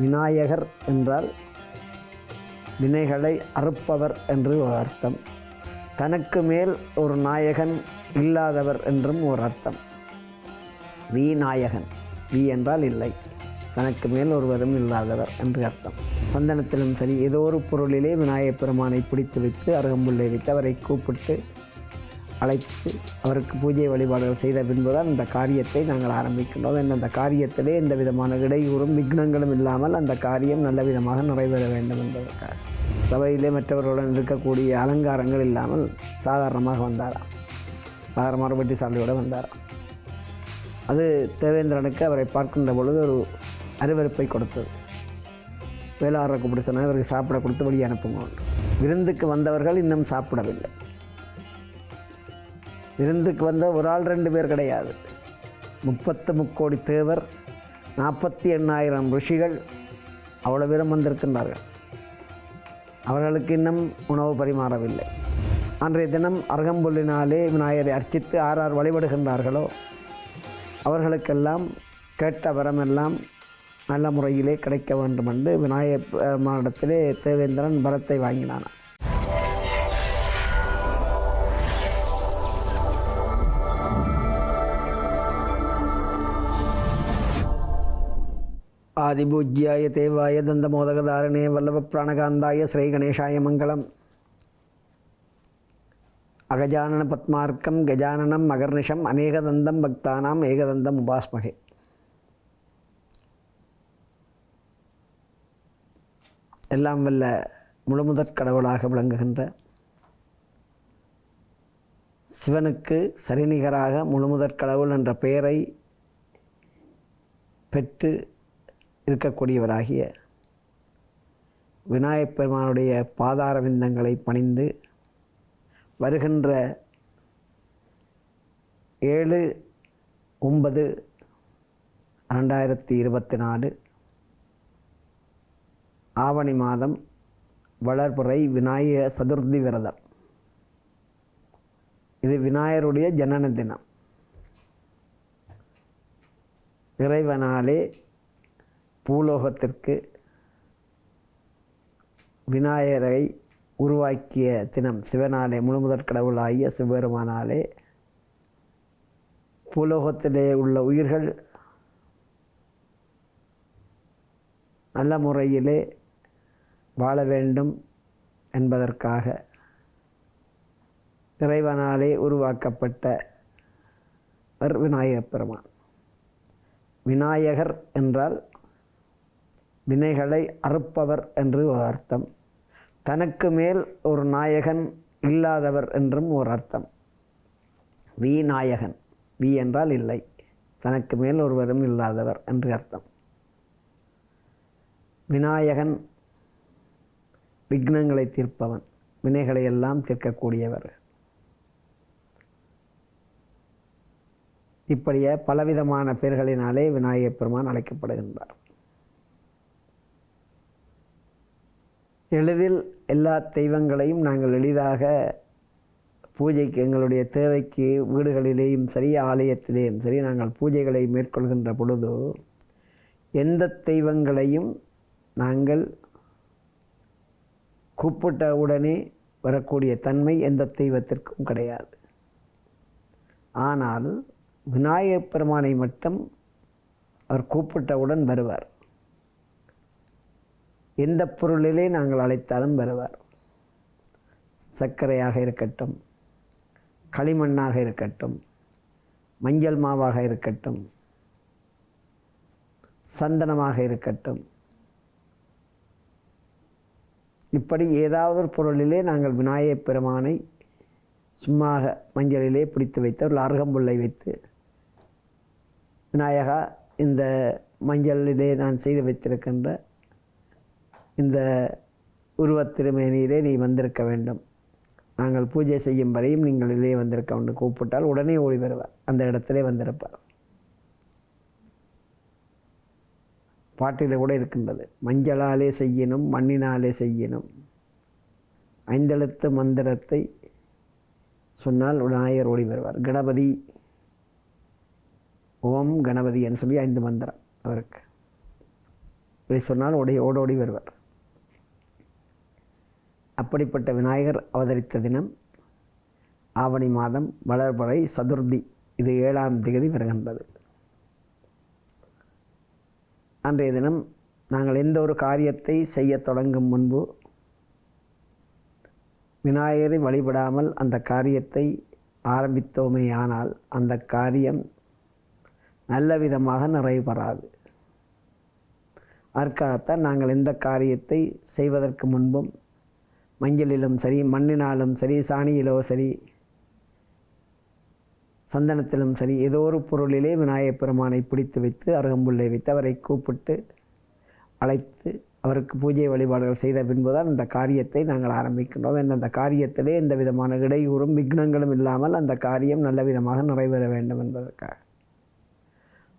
விநாயகர் என்றால் வினைகளை அறுப்பவர் என்று ஒரு அர்த்தம். தனக்கு மேல் ஒரு நாயகன் இல்லாதவர் என்றும் ஒரு அர்த்தம். விநாயகன் வி என்றால் இல்லை. தனக்கு மேல் ஒருவரும் இல்லாதவர் என்று அர்த்தம். சந்தனத்திலும் சரி ஏதோ ஒரு பொருளிலே விநாயகப் பெருமானை பிடித்து வைத்து அருகம்புல்லை வைத்து அவரை கூப்பிட்டு அழைத்து அவருக்கு பூஜை வழிபாடுகள் செய்த பின்புதான் இந்த காரியத்தை நாங்கள் ஆரம்பிக்கின்றோம். அந்த காரியத்திலே எந்த விதமான இடையூறும் விக்னங்களும் இல்லாமல் அந்த காரியம் நல்ல விதமாக நிறைவேற வேண்டும் என்பதற்காக. சபையிலே மற்றவர்களுடன் இருக்கக்கூடிய அலங்காரங்கள் இல்லாமல் சாதாரணமாக வந்தாராம். சாதாரணமாக வெட்டி சாலையோடு வந்தாராம். அது தேவேந்திரனுக்கு அவரை பார்க்கின்ற பொழுது ஒரு அருவருப்பை கொடுத்தது. வேளாளரை கூப்பிட்டு சொன்னால் இவருக்கு சாப்பிட கொடுத்து வழி அனுப்புங்க விருந்துக்கு வந்தவர்கள் இன்னும் சாப்பிடவில்லை. விருந்துக்கு வந்த ஒரு ஆள் ரெண்டு பேர் கிடையாது. முப்பத்து முக்கோடி தேவர் நாற்பத்தி எண்ணாயிரம் ரிஷிகள் அவ்வளோ பேரும் வந்திருக்கின்றார்கள். அவர்களுக்கு இன்னும் உணவு பரிமாறவில்லை. அன்றைய தினம் அருகம்புல்லினாலே விநாயகரை அர்ச்சித்து ஆர் ஆர் வழிபடுகின்றார்களோ அவர்களுக்கெல்லாம் கேட்ட வரமெல்லாம் நல்ல முறையிலே கிடைக்க வேண்டும் என்று விநாயகர் பெருமானிடத்திலே தேவேந்திரன் வரத்தை வாங்கினான் ஆதிபூஜ்யாய தேவாய தந்தமோதகதாரணே வல்லப பிராணகாந்தாய ஸ்ரீ கணேஷாய மங்களம் அகஜானன பத்மார்க்கம் கஜானனம் மகர்நிஷம் அநேகதந்தம் பக்தானாம் ஏகதந்தம் உபாஸ்மகே எல்லாம் வல்ல முழுமுதற் கடவுளாக விளங்குகின்ற சிவனுக்கு சரிநிகராக முழுமுதற் கடவுள் என்ற பெயரை பெற்று இருக்கக்கூடியவராகிய விநாயகப் பெருமானுடைய பாதார விந்தங்களை பணிந்து வருகின்ற ஏழு ஒன்பது ரெண்டாயிரத்தி இருபத்தி நாலு ஆவணி மாதம் வளர்புறை விநாயக சதுர்த்தி விரதம். இது விநாயகருடைய ஜனன தினம். இறைவனாலே பூலோகத்திற்கு விநாயகரை உருவாக்கிய தினம் சிவனாலே முழுமுதற் கடவுளாகிய சிவபெருமானாலே பூலோகத்திலே உள்ள உயிர்கள் நல்ல முறையிலே வாழ வேண்டும் என்பதற்காக இறைவனாலே உருவாக்கப்பட்ட விநாயகப் பெருமான். விநாயகர் என்றால் வினைகளை அறுப்பவர் என்று ஒரு அர்த்தம். தனக்கு மேல் ஒரு நாயகன் இல்லாதவர் என்றும் ஒரு அர்த்தம். வி நாயகன் வி என்றால் இல்லை. தனக்கு மேல் ஒருவரும் இல்லாதவர் என்று அர்த்தம். விநாயகன் விக்னங்களை தீர்ப்பவன் வினைகளை எல்லாம் தீர்க்கக்கூடியவர். இப்படியே பலவிதமான பெயர்களினாலே விநாயகப் பெருமான் அழைக்கப்படுகின்றார். எளிதில் எல்லா தெய்வங்களையும் நாங்கள் எளிதாக பூஜைக்கு எங்களுடைய தேவைக்கு வீடுகளிலேயும் சரி ஆலயத்திலேயும் சரி நாங்கள் பூஜைகளை மேற்கொள்கின்ற பொழுது எந்த தெய்வங்களையும் நாங்கள் கூப்பிட்ட உடனே வரக்கூடிய தன்மை எந்த தெய்வத்திற்கும் கிடையாது. ஆனால் விநாயகப் பெருமானை மட்டும் அவர் கூப்பிட்டவுடன் வருவார். எந்த பொருளிலே நாங்கள் அழைத்தாலும் வருவார். சர்க்கரையாக இருக்கட்டும் களிமண்ணாக இருக்கட்டும் மஞ்சள் மாவாக இருக்கட்டும் சந்தனமாக இருக்கட்டும். இப்படி ஏதாவது ஒரு பொருளிலே நாங்கள் விநாயகப் பெருமானை சும்மாக மஞ்சளிலே பிடித்து வைத்து ஒரு அருகம்புல்லை வைத்து விநாயகா இந்த மஞ்சளிலே நான் செய்து வைத்திருக்கின்ற இந்த உருவத் திருமேனியிலே நீ வந்திருக்க வேண்டும். நாங்கள் பூஜை செய்யும் வரையும் நீங்கள் இதே வந்திருக்க வேண்டும். கூப்பிட்டால் உடனே ஓடி வருவார் அந்த இடத்துல வந்திருப்பார். பாட்டில் கூட இருக்கின்றது. மஞ்சளாலே செய்யணும் மண்ணினாலே செய்யணும். ஐந்தெழுத்து மந்திரத்தை சொன்னால் விநாயகர் ஓடி வருவார். கணபதி ஓம் கணபதி என்று சொல்லி ஐந்து மந்திரம் அவருக்கு. இதை சொன்னால் ஓடி ஓடோடி வருவார். அப்படிப்பட்ட விநாயகர் அவதரித்த தினம் ஆவணி மாதம் வளர்பறை சதுர்த்தி இது ஏழாம் தேதி வருகின்றது. அன்றைய தினம் நாங்கள் எந்த ஒரு காரியத்தை செய்ய தொடங்கும் முன்பு விநாயகரை வழிபடாமல் அந்த காரியத்தை ஆரம்பித்தோமே ஆனால் அந்த காரியம் நல்ல விதமாக நிறைவு பெறாது. அதற்காகத்தான் நாங்கள் எந்த காரியத்தை செய்வதற்கு முன்பும் மஞ்சளிலும் சரி மண்ணினாலும் சரி சாணியிலோ சரி சந்தனத்திலும் சரி ஏதோ ஒரு பொருளிலே விநாயகப் பெருமானை பிடித்து வைத்து அருகம்புல்லை வைத்து அவரை கூப்பிட்டு அழைத்து அவருக்கு பூஜை வழிபாடுகள் செய்த பின்புதான் அந்த காரியத்தை நாங்கள் ஆரம்பிக்கின்றோம். அந்த காரியத்திலே எந்த விதமான இடையூறும் விக்னங்களும் இல்லாமல் அந்த காரியம் நல்ல விதமாக நிறைவேற வேண்டும் என்பதற்காக.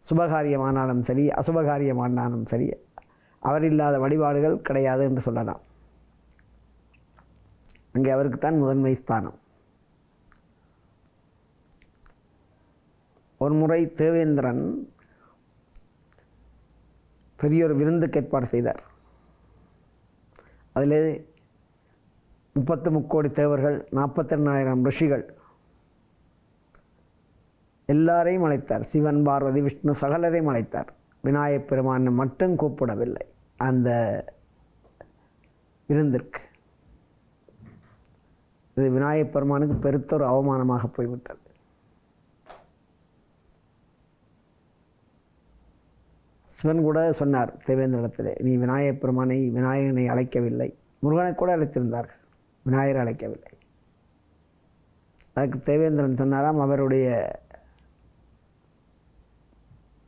சுபகாரியமானாலும் சரி அசுபகாரியமானாலும் சரி அவர் இல்லாத வழிபாடுகள் கிடையாது என்று சொல்லலாம். அங்கே அவருக்குத்தான் முதன்மை ஸ்தானம். ஒரு முறை தேவேந்திரன் பெரிய ஒரு விருந்துக்கு ஏற்பாடு செய்தார். அதிலே முப்பத்து முக்கோடி தேவர்கள் நாற்பத்தெண்ணாயிரம் ரிஷிகள் எல்லாரையும் அழைத்தார். சிவன் பார்வதி விஷ்ணு சகலரையும் அழைத்தார். விநாயகப் பெருமான் மட்டும் கூப்பிடவில்லை. அந்த விருந்திற்கு இது விநாயகப் பெருமானுக்கு பெருத்தொரு அவமானமாக போய்விட்டது. சிவன் கூட சொன்னார் தேவேந்திரத்தில் நீ விநாயகப் பெருமானை விநாயகனை அழைக்கவில்லை. முருகனை கூட அழைத்திருந்தார்கள். விநாயகரை அழைக்கவில்லை. அதுக்கு தேவேந்திரன் சொன்னாராம் அவருடைய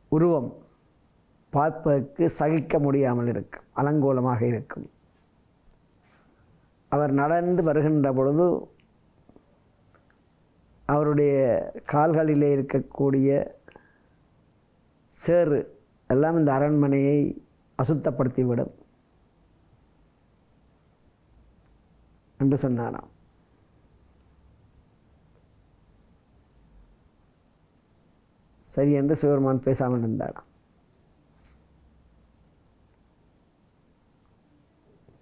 உருவம் பார்ப்பதற்கு சகிக்க முடியாமல் இருக்கும் அலங்கோலமாக இருக்கும். அவர் நடந்து வருகின்ற பொழுது அவருடைய கால்களிலே இருக்கக்கூடிய சேறு எல்லாம் இந்த அரண்மனையை அசுத்தப்படுத்திவிடும் என்று சொன்னாராம். சரி என்று சிவபெருமான் பேசாமல் இருந்தாராம்.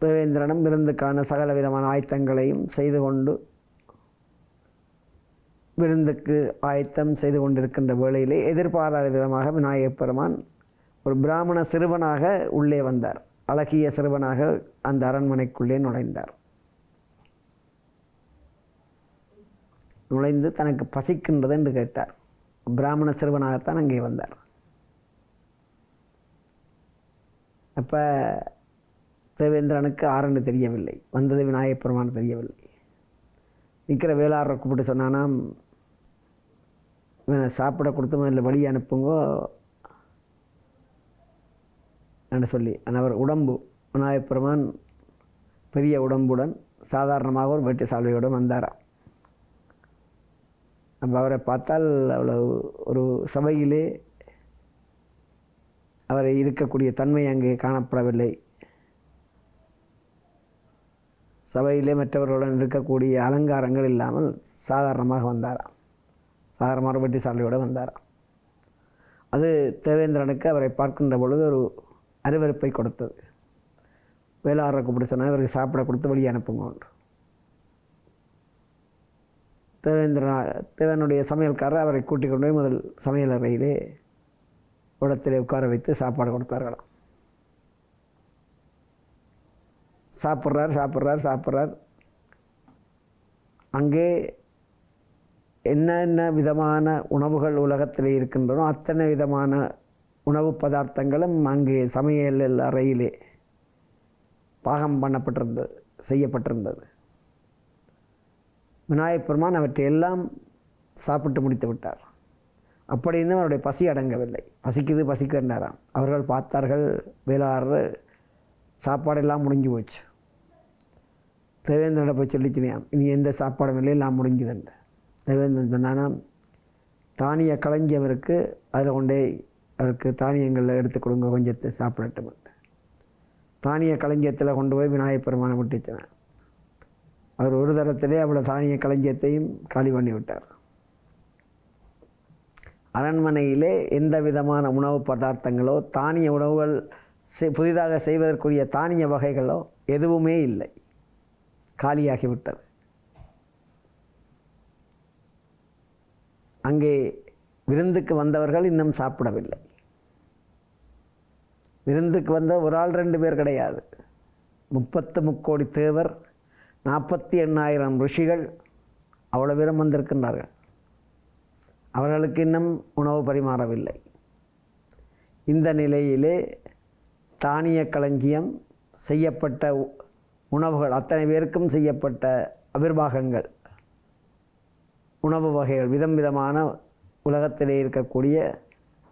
தேவேந்திரனும் விருந்துக்கான சகல விதமான ஆயத்தங்களையும் செய்து கொண்டு விருந்துக்கு ஆயத்தம் செய்து கொண்டிருக்கின்ற வேளையிலே எதிர்பாராத விதமாக விநாயகப் பெருமான் ஒரு பிராமண சிறுவனாக உள்ளே வந்தார். அழகிய சிறுவனாக அந்த அரண்மனைக்குள்ளே நுழைந்தார். நுழைந்து தனக்கு பசிக்கின்றது என்று கேட்டார். பிராமண சிறுவனாகத்தான் அங்கே வந்தார். அப்போ தேவேந்திரனுக்கு ஆரண்டு தெரியவில்லை. வந்தது விநாயகப் பெருமான் தெரியவில்லை. நிற்கிற வேளாளரை கூப்பிட்டு சொன்னானாம் இவனை சாப்பிட கொடுத்து முதல்ல வழி அனுப்புங்கோ என்று சொல்லி. அவர் உடம்பு விநாயகப் பெருமான் பெரிய உடம்புடன் சாதாரணமாக ஒரு வெட்டு சால்வையுடன் வந்தாராம் அப்போ அவரை பார்த்தால் அவ்வளவு ஒரு சபையிலே அவரை இருக்கக்கூடிய தன்மை அங்கே காணப்படவில்லை. சபையிலே மற்றவர்களுடன் இருக்கக்கூடிய அலங்காரங்கள் இல்லாமல் சாதாரணமாக வந்தாராம். சாதாரணமாக வெட்டி சாலையோடு வந்தாராம். அது தேவேந்திரனுக்கு அவரை பார்க்கின்ற பொழுது ஒரு அருவருப்பை கொடுத்தது. வேளாளரை கூப்பிட்டு சொன்னால் இவருக்கு சாப்பிட கொடுத்து வெளியே அனுப்புங்க ஒன்று தேவேந்திரனா தேவனுடைய சமையல்காரர் அவரை கூட்டிக் கொண்டு போய் முதல் சமையல் அறையிலே உடத்திலே உட்கார வைத்து சாப்பாடு கொடுத்தார்களாம். சாப்பிட்றார் சாப்பிட்றார் சாப்பிட்றார். அங்கே என்னென்ன விதமான உணவுகள் உலகத்தில் இருக்கின்றனோ அத்தனை விதமான உணவு பதார்த்தங்களும் அங்கே சமையல் அறையிலே பாகம் பண்ணப்பட்டிருந்தது செய்யப்பட்டிருந்தது. விநாயகப் பெருமான் அவற்றை எல்லாம் சாப்பிட்டு முடித்து விட்டார். அப்படி இருந்தும் அவருடைய பசி அடங்கவில்லை. பசிக்குது பசிக்குதுன்றாராம் அவர்கள் பார்த்தார்கள் வேளாறு சாப்பாடெல்லாம் முடிஞ்சு போச்சு. தேவேந்திரனை போய் சொல்லிச்சினியாம் இனி எந்த சாப்பாடும் இல்லை எல்லாம் முடிஞ்சுதுண்டு தேவேந்திரன் சொன்னான்னா தானிய களஞ்சியம் இருக்குது அதில் கொண்டே அவருக்கு தானியங்களில் எடுத்து கொடுங்க கொஞ்சத்தை சாப்பிடட்டும் தானிய களஞ்சியத்தில் கொண்டு போய் விநாயகப் பெருமானை விட்டுச்சினேன் அவர் ஒரு தரத்திலே அவ்வளோ தானிய களஞ்சியத்தையும் காலி பண்ணி விட்டார். அரண்மனையிலே எந்த விதமான உணவு பதார்த்தங்களோ தானிய உணவுகள் புதிதாக செய்வதற்குரிய தானிய வகைகளோ எதுவுமே இல்லை. காலியாகிவிட்டது. அங்கே விருந்துக்கு வந்தவர்கள் இன்னும் சாப்பிடவில்லை. விருந்துக்கு வந்த ஒரு ஆள் ரெண்டு பேர் கிடையாது. முப்பத்து முக்கோடி தேவர் நாற்பத்தி எண்ணாயிரம் ரிஷிகள் அவ்வளோ பேரும் வந்திருக்கின்றார்கள். அவர்களுக்கு இன்னும் உணவு பரிமாறவில்லை. இந்த நிலையிலே தானிய களஞ்சியம் செய்யப்பட்ட உணவுகள் அத்தனை பேருக்கும் செய்யப்பட்ட அபிர்வாகங்கள் உணவு வகைகள் விதம் விதமான உலகத்திலே இருக்கக்கூடிய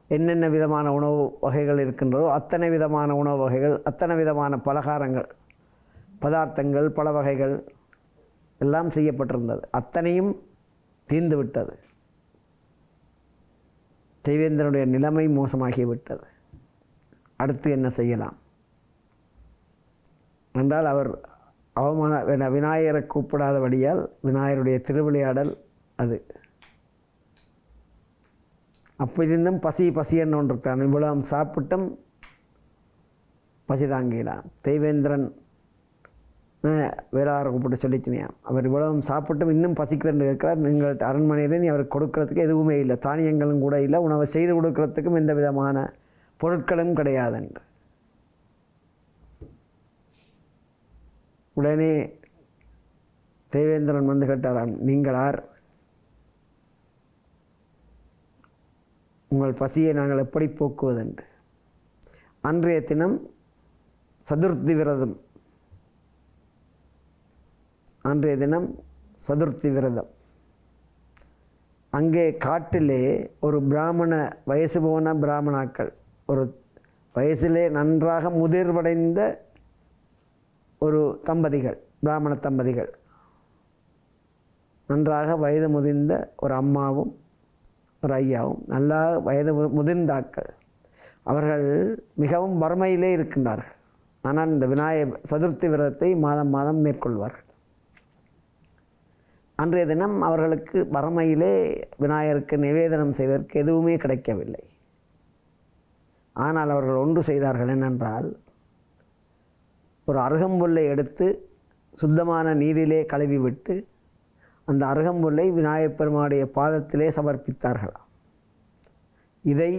என்னென்ன விதமான உணவு வகைகள் இருக்கின்றதோ அத்தனை விதமான உணவு வகைகள் அத்தனை விதமான பலகாரங்கள் பதார்த்தங்கள் பல வகைகள் எல்லாம் செய்யப்பட்டிருந்தது. அத்தனையும் தீர்ந்துவிட்டது. தேவேந்திரனுடைய நிலைமை மோசமாகிவிட்டது. அடுத்து என்ன செய்யலாம்? என்றால் அவர் அவமான விநாயகரை கூப்பிடாதபடியால் விநாயகருடைய திருவிளையாடல் அது. அப்போ இருந்தும் பசி பசி என்ன ஒன்று இருக்கான். சாப்பிட்டும் பசி தாங்கலாம் தெய்வேந்திரன் வேறார கூப்பிட்டு சொல்லிச்சினியாம். அவர் இவ்வளவு சாப்பிட்டும் இன்னும் பசிக்கிறேன்னு இருக்கிறார் நீங்கள் அரண்மனையில் நீ அவருக்கு கொடுக்கறதுக்கு எதுவுமே இல்லை. தானியங்களும் கூட இல்லை. உணவை செய்து கொடுக்கறதுக்கும் எந்த விதமான பொருட்களும் கிடையாதென்று. உடனே தேவேந்திரன் வந்து கேட்டாராம் நீங்கள் உங்கள் பசியை நாங்கள் எப்படி போக்குவதென்று? அன்றைய தினம் சதுர்த்தி விரதம். அன்றைய தினம் சதுர்த்தி விரதம். அங்கே காட்டிலே ஒரு பிராமண வயசு போன பிராமணாக்கள் ஒரு வயசிலே நன்றாக முதிர்வடைந்த ஒரு தம்பதிகள் பிராமண தம்பதிகள். நன்றாக வயது முதிர்ந்த ஒரு அம்மாவும் ஒரு ஐயாவும் நல்லா வயது முதிர்ந்தாக்கள் அவர்கள் மிகவும் வறுமையிலே இருக்கின்றார்கள். ஆனால் இந்த விநாயக சதுர்த்தி விரதத்தை மாதம் மாதம் மேற்கொள்வார்கள். அன்றைய தினம் அவர்களுக்கு வறுமையிலே விநாயகருக்கு நிவேதனம் செய்வதற்கு எதுவுமே கிடைக்கவில்லை. ஆனால் அவர்கள் ஒன்று செய்தார்கள் என்னென்றால் ஒரு அருகம்புல்லை எடுத்து சுத்தமான நீரிலே கழுவி விட்டு அந்த அருகம்புல்லை விநாயகப் பெருமானுடைய பாதத்திலே சமர்ப்பித்தார்களாம் இதை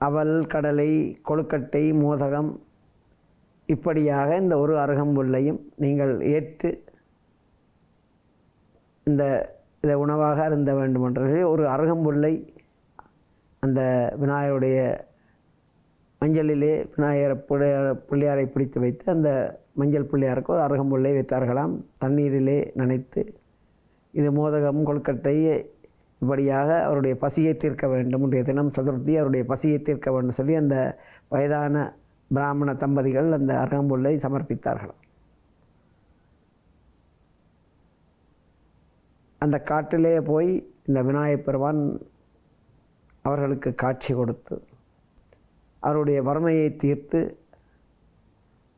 அவல் கடலை கொழுக்கட்டை மோதகம் இப்படியாக இந்த ஒரு அருகம்புல்லையும் நீங்கள் ஏற்று இந்த இதை உணவாக அருந்த வேண்டும் என்று ஒரு அருகம்புல்லை அந்த விநாயகருடைய மஞ்சளிலே விநாயகர் பிள்ளையார் பிள்ளையாரை பிடித்து வைத்து அந்த மஞ்சள் பிள்ளையாருக்கு ஒரு அருகம்புல்லை வைத்தார்களாம். தண்ணீரிலே நனைத்து இது மோதகம் கொழுக்கட்டை இப்படியாக அவருடைய பசியை தீர்க்க வேண்டும். இன்றைய தினம் சதுர்த்தி அவருடைய பசியை தீர்க்க வேண்டும் சொல்லி அந்த வயதான பிராமண தம்பதிகள் அந்த அருகம்புல்லை சமர்ப்பித்தார்களாம் அந்த காட்டிலே போய் இந்த விநாயகப் பெருமான் அவர்களுக்கு காட்சி கொடுத்து அவருடைய வறுமையை தீர்த்து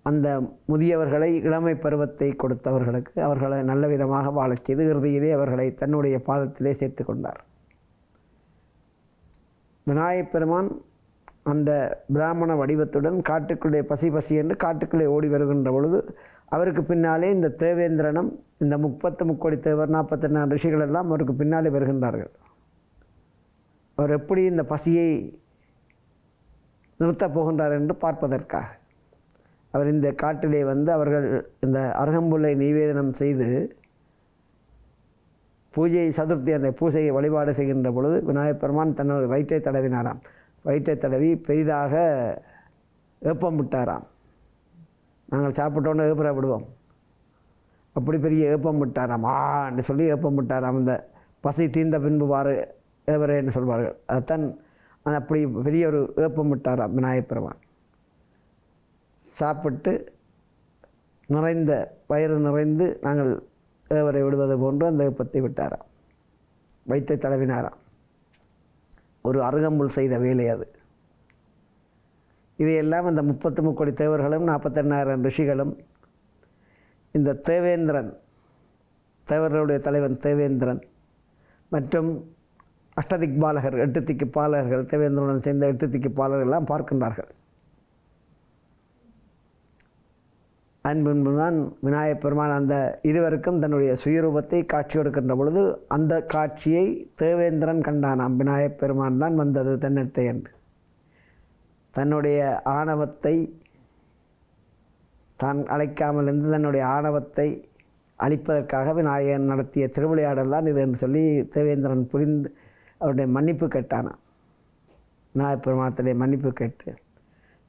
அந்த முதியவர்களை இளமை பருவத்தை கொடுத்தவர்களுக்கு அவர்களை நல்ல விதமாக வாழச் செய்து இறுதியிலே அவர்களை தன்னுடைய பாதத்திலே சேர்த்து கொண்டார். விநாயகப் பெருமான் அந்த பிராமண வடிவத்துடன் காட்டுக்குள்ளே பசி பசி என்று காட்டுக்குள்ளே ஓடி வருகின்ற பொழுது அவருக்கு பின்னாலே இந்த தேவேந்திரனும் இந்த முப்பத்து முக்கோடி தேவர் நாற்பத்தி ரிஷிகள் எல்லாம் அவருக்கு பின்னாலே வருகின்றார்கள். அவர் எப்படி இந்த பசியை நிறுத்தப் போகின்றார் என்று பார்ப்பதற்காக. அவர் இந்த காட்டிலே வந்து அவர்கள் இந்த அருகம்புல்லை நிவேதனம் செய்து பூஜை சதுர்த்தி அந்த பூஜையை வழிபாடு செய்கின்ற பொழுது விநாயகப் பெருமான் தன்னோட வயிற்றை தடவினாராம். வயிற்றை தடவி பெரிதாக ஏப்பம் விட்டாராம். நாங்கள் சாப்பிட்டோன்னு விடுவோம். அப்படி பெரிய ஏப்பம் விட்டாராம்? ஆன்னு சொல்லி ஏப்பம் விட்டாராம். இந்த பசி தீர்ந்த பின்பு வாரு ஏவரேன்னு சொல்வார்கள். அதைத்தான் அது அப்படி பெரிய ஒரு ஏப்பம் விட்டாராம் விநாயகப்பெருமான் சாப்பிட்டு நிறைந்த வயிறு நிறைந்து நாங்கள் ஏவரை விடுவது போன்று அந்த ஏப்பத்தை விட்டாராம் வைத்தை தடவினாராம் ஒரு அருகம்புல் செய்த வேலை அது. இதையெல்லாம் இந்த முப்பத்து முக்கோடி தேவர்களும் நாற்பத்தெண்ணாயிரம் ரிஷிகளும் இந்த தேவேந்திரன் தேவர்களுடைய தலைவன் தேவேந்திரன் மற்றும் அஷ்டதிக் பாலகர் எட்டு திக்குப்பாலகர்கள் தேவேந்திரனுடன் சேர்ந்த எட்டு திக்குப்பாலர்கள்லாம் பார்க்கின்றார்கள். அன்புன்புதான் விநாயகப் பெருமான் அந்த இருவருக்கும் தன்னுடைய சுயரூபத்தை காட்சி கொடுக்கின்ற பொழுது அந்த காட்சியை தேவேந்திரன் கண்டானாம். விநாயகப் பெருமான் தான் வந்தது தன்னிட்டை என்று. தன்னுடைய ஆணவத்தை தான் அழைக்காமல் இருந்து தன்னுடைய ஆணவத்தை அழிப்பதற்காக விநாயகன் நடத்திய திருவிளையாடல் தான் இது என்று சொல்லி தேவேந்திரன் புரிந்து அவருடைய மன்னிப்பு கேட்டானான் விநாயகப் பெருமானத்திலே மன்னிப்பு கேட்டு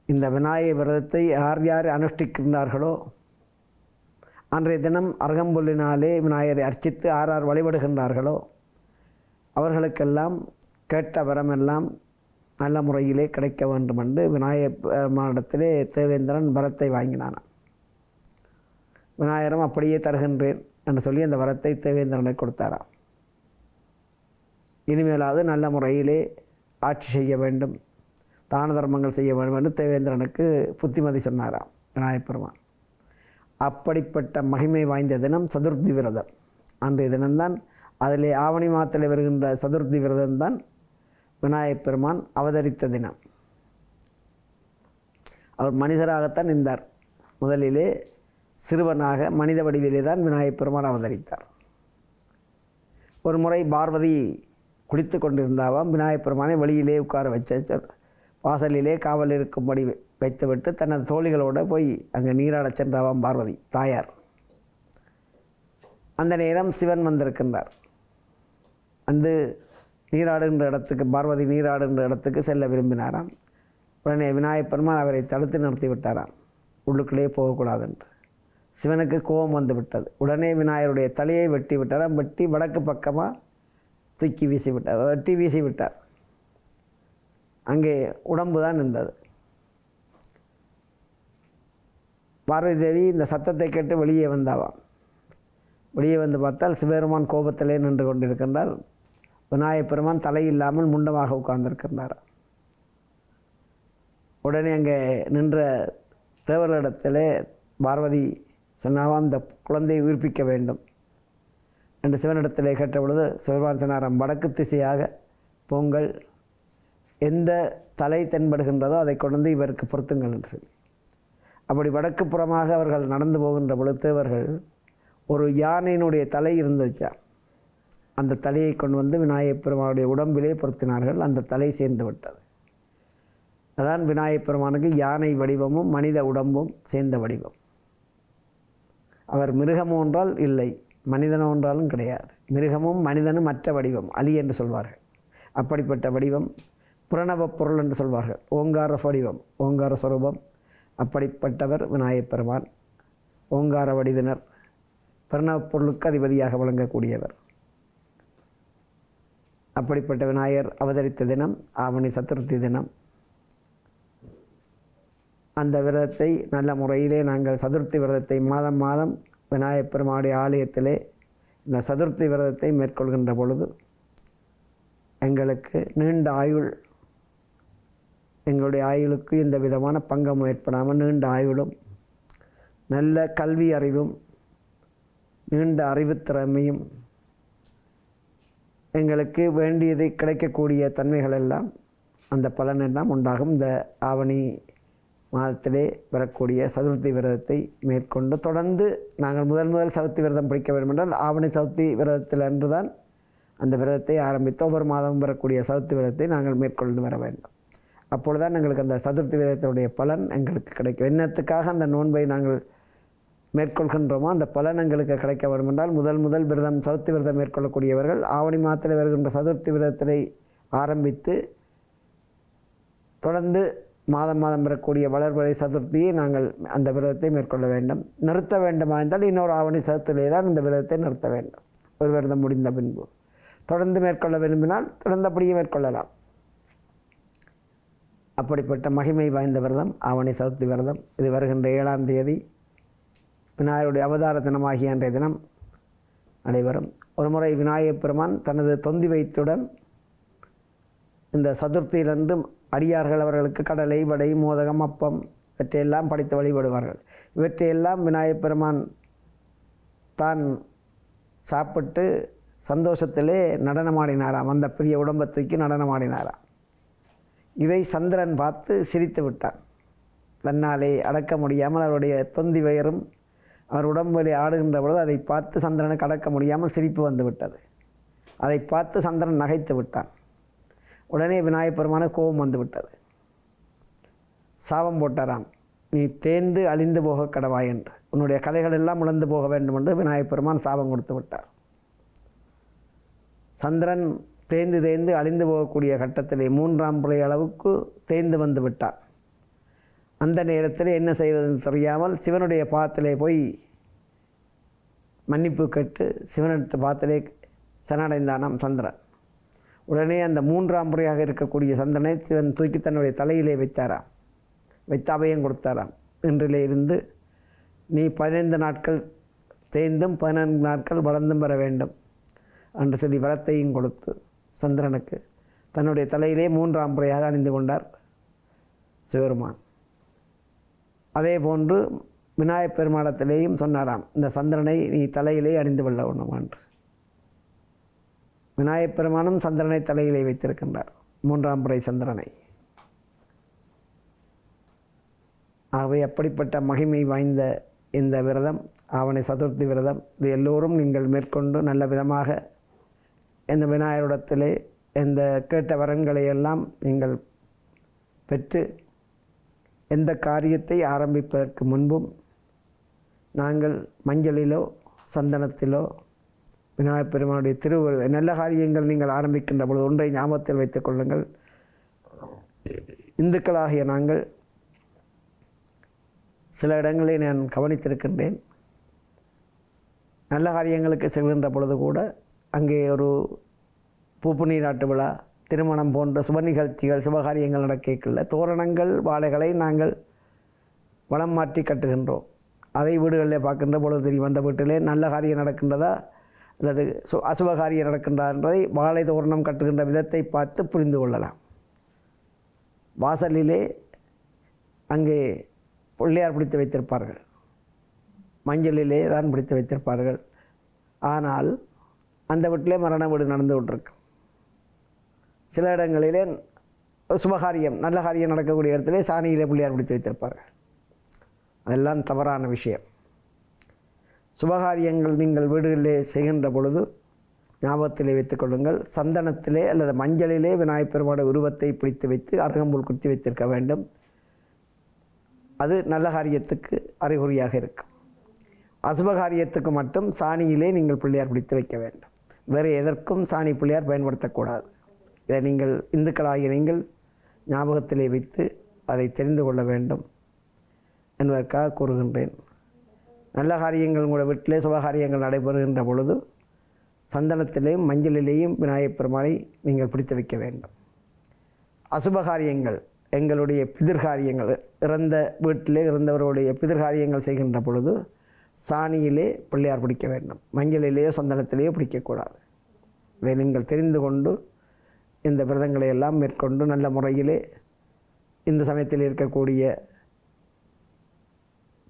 இந்த விநாயக விரதத்தை யார் யார் அனுஷ்டிக்கின்றார்களோ அன்றைய தினம் அருகம்புல்லினாலே விநாயகரை அர்ச்சித்து ஆர் ஆர் வழிபடுகின்றார்களோ அவர்களுக்கெல்லாம் கேட்ட வரமெல்லாம் நல்ல முறையிலே கிடைக்க வேண்டும் என்று விநாயகப் பெருமானிடத்திலே தேவேந்திரன் வரத்தை வாங்கினானான் விநாயகரும் அப்படியே தருகின்றேன் என்று சொல்லி அந்த வரத்தை தேவேந்திரனை கொடுத்தாராம். இனிமேலாவது நல்ல முறையிலே ஆட்சி செய்ய வேண்டும் தான தர்மங்கள் செய்ய வேண்டும் என்று தேவேந்திரனுக்கு புத்திமதி சொன்னாராம் விநாயகப்பெருமான் அப்படிப்பட்ட மகிமை வாய்ந்த தினம் சதுர்த்தி விரதம். அன்றைய தினம்தான் அதிலே ஆவணி மாத்தலை வருகின்ற சதுர்த்தி விரதம்தான் விநாயகப் பெருமான் அவதரித்த தினம். அவர் மனிதராகத்தான் இருந்தார். முதலிலே சிறுவனாக மனித வடிவிலே தான் விநாயகப் பெருமான் அவதரித்தார். ஒரு முறை பார்வதி குளித்து கொண்டிருந்தாவாம் விநாயகப் பெருமானை வெளியிலே உட்கார வச்ச வாசலிலே காவல் இருக்கும்படி வைத்துவிட்டு தனது தோழிகளோடு போய் அங்கே நீராடச் சென்றாவாம் பார்வதி தாயார். அந்த நேரம் சிவன் வந்திருக்கின்றார். வந்து நீராடுகின்ற இடத்துக்கு பார்வதி நீராடுகின்ற இடத்துக்கு செல்ல விரும்பினாராம். உடனே விநாயகப் பெருமான் அவரை தடுத்து நிறுத்தி விட்டாராம். உள்ளுக்குள்ளே போகக்கூடாது என்று சிவனுக்கு கோபம் வந்து விட்டது உடனே விநாயகருடைய தலையை வெட்டி விட்டாராம் வெட்டி வடக்கு பக்கமாக தூக்கி வீசி விட்டார் வெட்டி வீசி விட்டார் அங்கே உடம்பு தான் இருந்தது. பார்வதி தேவி இந்த சத்தத்தை கேட்டு வெளியே வந்தாவாம் வெளியே வந்து பார்த்தால் சிவபெருமான் கோபத்திலே நின்று கொண்டிருக்கின்றார். விநாயகப் பெருமான் தலை இல்லாமல் முண்டமாக உட்கார்ந்திருக்கின்றார். உடனே அங்கே நின்ற தேவர்களிடத்திலே பார்வதி சொன்னாவாம் இந்த குழந்தையை உயிர்ப்பிக்க வேண்டும். என்று சிவனிடத்திலே கேட்ட பொழுது சிவபெருமான் சொன்னாராம் வடக்கு திசையாக பொங்கல் எந்த தலை தென்படுகின்றதோ அதை கொண்டு வந்து இவருக்கு பொருத்துங்கள் என்று சொல்லி. அப்படி வடக்கு புறமாக அவர்கள் நடந்து போகின்ற பொழுது அவர்கள் ஒரு யானையினுடைய தலை இருந்துச்சா? அந்த தலையை கொண்டு வந்து விநாயகப் பெருமானுடைய உடம்பிலே பொருத்தினார்கள் அந்த தலை சேர்ந்து விட்டது. அதான் விநாயகப் பெருமானுக்கு யானை வடிவமும் மனித உடம்பும் சேர்ந்த வடிவம். அவர் மிருகமோன்றால் இல்லை. மனிதன் ஒன்றாலும் கிடையாது. மிருகமும் மனிதனும் மற்ற வடிவம் அலி என்று சொல்வார்கள். அப்படிப்பட்ட வடிவம் புரணவ பொருள் என்று சொல்வார்கள். ஓங்கார வடிவம் ஓங்கார சுரூபம். அப்படிப்பட்டவர் விநாயகப் பெருமான். ஓங்கார வடிவினர் பிரணவ பொருளுக்கு அதிபதியாக விளங்கக்கூடியவர். அப்படிப்பட்ட விநாயகர் அவதரித்த தினம் ஆவணி சதுர்த்தி தினம். அந்த விரதத்தை நல்ல முறையிலே நாங்கள் சதுர்த்தி விரதத்தை மாதம் மாதம் விநாயகப் பெருமானுடைய ஆலயத்திலே இந்த சதுர்த்தி விரதத்தை மேற்கொள்கின்ற பொழுது எங்களுக்கு நீண்ட ஆயுள் எங்களுடைய ஆயுளுக்கு எந்த விதமான பங்கம் ஏற்படாமல் நீண்ட ஆயுளும் நல்ல கல்வி அறிவும் நீண்ட அறிவுத்திறமையும் எங்களுக்கு வேண்டியது கிடைக்கக்கூடிய தன்மைகள் எல்லாம் அந்த பலன் எல்லாம் உண்டாகும். இந்த ஆவணி மாதத்திலே வரக்கூடிய சதுர்த்தி விரதத்தை மேற்கொண்டு தொடர்ந்து நாங்கள் முதல் முதல் சதுர்த்தி விரதம் பிடிக்க வேண்டுமென்றால் ஆவணி சதுர்த்தி விரதத்தில் அன்று தான் அந்த விரதத்தை ஆரம்பித்து ஒவ்வொரு மாதமும் வரக்கூடிய சதுர்த்தி விரதத்தை நாங்கள் மேற்கொண்டு வர வேண்டும். அப்பொழுதுதான் எங்களுக்கு அந்த சதுர்த்தி விரதத்தினுடைய பலன் எங்களுக்கு கிடைக்கும். என்னத்துக்காக அந்த நோன்பை நாங்கள் மேற்கொள்கின்றோமோ அந்த பலன் எங்களுக்கு கிடைக்க வேண்டுமென்றால் முதல் முதல் விரதம் சதுர்த்தி விரதம் மேற்கொள்ளக்கூடியவர்கள் ஆவணி மாதத்தில் வருகின்ற சதுர்த்தி விரதத்தினை ஆரம்பித்து தொடர்ந்து மாதம் மாதம் வரக்கூடிய வளர்வரை சதுர்த்தியை நாங்கள் அந்த விரதத்தை மேற்கொள்ள வேண்டும். நிறுத்த வேண்டுமா இருந்தால் இன்னொரு ஆவணி சதுர்த்தியிலே தான் இந்த விரதத்தை நிறுத்த வேண்டும். ஒரு விரதம் முடிந்த பின்பு. தொடர்ந்து மேற்கொள்ள விரும்பினால் தொடர்ந்து அப்படியே மேற்கொள்ளலாம். அப்படிப்பட்ட மகிமை வாய்ந்த விரதம் ஆவணி சதுர்த்தி விரதம். இது வருகின்ற ஏழாம் தேதி விநாயகருடைய அவதார தினமாகிய அன்றைய தினம் நடைபெறும். ஒருமுறை விநாயகப் பெருமான் தனது தொந்தி வைத்துடன் இந்த சதுர்த்தியிலன்றும் அடியார்கள் அவர்களுக்கு கடலை வடை மோதகம் அப்பம் இவற்றையெல்லாம் படைத்து வழிபடுவார்கள். இவற்றையெல்லாம் விநாயகப் பெருமான் தான் சாப்பிட்டு சந்தோஷத்திலே நடனமாடினாராம். அந்த பிரிய உடம்பை தூக்கி நடனமாடினாராம். இதை சந்திரன் பார்த்து சிரித்து விட்டான். தன்னாலே அடக்க முடியாமல் அவருடைய தொந்தி வயரும் அவர் உடம்பிலே ஆடுகின்ற பொழுது அதை பார்த்து சந்திரனுக்கு அடக்க முடியாமல் சிரிப்பு வந்து விட்டது. அதை பார்த்து சந்திரன் நகைத்து விட்டான். உடனே விநாயகப்பெருமான கோபம் வந்து விட்டது சாபம் போட்டாராம். நீ தேர்ந்து அழிந்து போக கடவாய் என்று. உன்னுடைய கலைகள் எல்லாம் உழந்து போக வேண்டும் என்று விநாயகப் பெருமான் சாபம் கொடுத்து விட்டார். சந்திரன் தேய்ந்து தேய்ந்து அழிந்து போகக்கூடிய கட்டத்திலே மூன்றாம் புலை அளவுக்கு தேய்ந்து வந்து விட்டான். அந்த நேரத்தில் என்ன செய்வதுன்னு தெரியாமல் சிவனுடைய பாத்திலே போய் மன்னிப்பு கேட்டு சிவனுடைய பாத்திலே சரணடைந்தானாம் சந்திரன். உடனே அந்த மூன்றாம் முறையாக இருக்கக்கூடிய சந்திரனை சிவன் தூக்கி தன்னுடைய தலையிலே வைத்தாராம். வைத்து அபயம் கொடுத்தாராம். இன்றிலே இருந்து நீ பதினைந்து நாட்கள் தேய்ந்தும் பதினான்கு நாட்கள் வளர்ந்தும் பெற வேண்டும் என்று சொல்லி வரத்தையும் கொடுத்து சந்திரனுக்கு தன்னுடைய தலையிலே மூன்றாம் முறையாக அணிந்து கொண்டார் சிவருமான் அதே போன்று விநாயகப் பெருமாளத்திலேயும் சொன்னாராம் இந்த சந்திரனை நீ தலையிலே அணிந்து கொள்ள வேண்டும் என்று. விநாயகப் பெருமானும் சந்திரனை தலையிலே வைத்திருக்கின்றார். மூன்றாம் முறை சந்திரனை. ஆகவே அப்படிப்பட்ட மகிமை வாய்ந்த இந்த விரதம் ஆவணை சதுர்த்தி விரதம் இது எல்லோரும் நீங்கள் மேற்கொண்டு நல்ல விதமாக இந்த விநாயகரிடத்திலே இந்த கேட்ட வரன்களை எல்லாம் நீங்கள் பெற்று எந்த காரியத்தை ஆரம்பிப்பதற்கு முன்பும் நாங்கள் மஞ்சளிலோ சந்தனத்திலோ விநாயகப் பெருமானுடைய திருவுரு நல்ல காரியங்கள் நீங்கள் ஆரம்பிக்கின்ற பொழுது ஒன்றை ஞாபகத்தில் வைத்துக் கொள்ளுங்கள். இந்துக்களாகிய நாங்கள் சில இடங்களை நான் கவனித்திருக்கின்றேன். நல்ல காரியங்களுக்கு செல்கின்ற பொழுது கூட அங்கே ஒரு பூப்பு நீராட்டு விழா திருமணம் போன்ற சுப நிகழ்ச்சிகள் சுபகாரியங்கள் நடக்கல தோரணங்கள் வாழைகளை நாங்கள் வளம் மாற்றி கட்டுகின்றோம். அதை வீடுகளில் பார்க்கின்ற பொழுது தெரியும் அந்த வீட்டிலே நல்ல காரியம் நடக்கின்றதா? அல்லது சு அசுபகாரியம் நடக்கின்றார் என்பதை வாழை தோரணம் கட்டுகின்ற விதத்தை பார்த்து புரிந்து கொள்ளலாம். வாசலிலே அங்கே பிள்ளையார் பிடித்து வைத்திருப்பார்கள். மஞ்சளிலே தான் பிடித்து வைத்திருப்பார்கள். ஆனால் அந்த வீட்டிலே மரண வீடு நடந்து கொண்டிருக்கும். சில இடங்களிலே சுபகாரியம் நல்ல காரியம் நடக்கக்கூடிய இடத்துல சாணியிலே பிள்ளையார் பிடித்து வைத்திருப்பார்கள். அதெல்லாம் தவறான விஷயம். சுபகாரியங்கள் நீங்கள் வீடுகளிலே செய்கின்ற பொழுது ஞாபகத்திலே வைத்துக் கொள்ளுங்கள் சந்தனத்திலே அல்லது மஞ்சளிலே விநாயகப் பெருமாட உருவத்தை பிடித்து வைத்து அருகம்புல் குத்தி வைத்திருக்க வேண்டும். அது நல்ல காரியத்துக்கு அறிகுறியாக இருக்கும். அசுப காரியத்துக்கு மட்டும் சாணியிலே நீங்கள் பிள்ளையார் பிடித்து வைக்க வேண்டும். வேறு எதற்கும் சாணி பிள்ளையார் பயன்படுத்தக்கூடாது. இதை நீங்கள் இந்துக்களாகிய நீங்கள் ஞாபகத்திலே வைத்து அதை தெரிந்து கொள்ள வேண்டும். என்பதற்காக கூறுகின்றேன். நல்ல காரியங்கள் உங்களோட வீட்டிலே சுபகாரியங்கள் நடைபெறுகின்ற பொழுது சந்தனத்திலேயும் மஞ்சளிலேயும் விநாயகப் பெருமானை நீங்கள் பிடித்து வைக்க வேண்டும். அசுபகாரியங்கள் எங்களுடைய பிதிர்காரியங்கள் இறந்த வீட்டிலே இறந்தவருடைய பிதிர்காரியங்கள் செய்கின்ற பொழுது சாணியிலே பிள்ளையார் பிடிக்க வேண்டும். மஞ்சளிலேயோ சந்தனத்திலேயோ பிடிக்கக்கூடாது. இதை நீங்கள் தெரிந்து கொண்டு இந்த விரதங்களை எல்லாம் மேற்கொண்டு நல்ல முறையிலே இந்த சமயத்தில் இருக்கக்கூடிய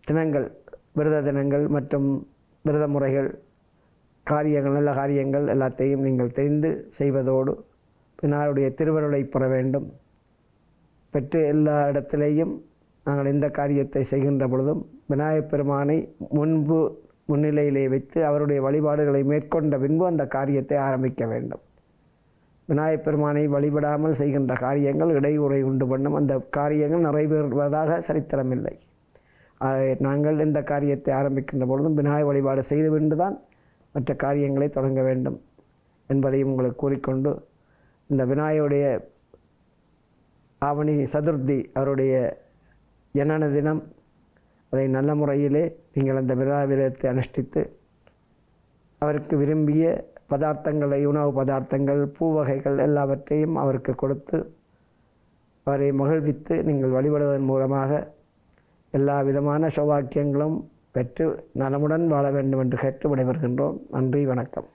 தினங்கள் விரத தினங்கள் மற்றும் விரத முறைகள் காரியங்கள் நல்ல காரியங்கள் எல்லாத்தையும் நீங்கள் தெரிந்து செய்வதோடு பின்னாருடைய திருவருளை பெற வேண்டும். பெற்று எல்லா இடத்திலேயும் நாங்கள் இந்த காரியத்தை செய்கின்ற பொழுதும் விநாயகப் பெருமானை முன்பு முன்னிலையிலே வைத்து அவருடைய வழிபாடுகளை மேற்கொண்ட பின்பு அந்த காரியத்தை ஆரம்பிக்க வேண்டும். விநாயகப் பெருமானை வழிபடாமல் செய்கின்ற காரியங்கள் இடையூறை உண்டு பண்ணும். அந்த காரியங்கள் நிறைவேறுவதாக சரித்திரமில்லை. நாங்கள் இந்த காரியத்தை ஆரம்பிக்கின்ற பொழுதும் விநாயக வழிபாடு செய்துவிட்டு தான் மற்ற காரியங்களை தொடங்க வேண்டும் என்பதையும் உங்களுக்கு கூறிக்கொண்டு இந்த விநாயகருடைய ஆவணி சதுர்த்தி அவருடைய ஜனன தினம் அதை நல்ல முறையிலே நீங்கள் அந்த விநாயகத்தை அனுஷ்டித்து அவருக்கு விரும்பிய பதார்த்தங்களை உணவு பதார்த்தங்கள் பூ வகைகள் எல்லாவற்றையும் அவருக்கு கொடுத்து அவரை மகிழ்வித்து நீங்கள் வழிபடுவதன் மூலமாக எல்லா விதமான சௌபாக்கியங்களும் பெற்று நலமுடன் வாழ வேண்டும் என்று கேட்டு விடைபெறுகின்றோம். நன்றி வணக்கம்.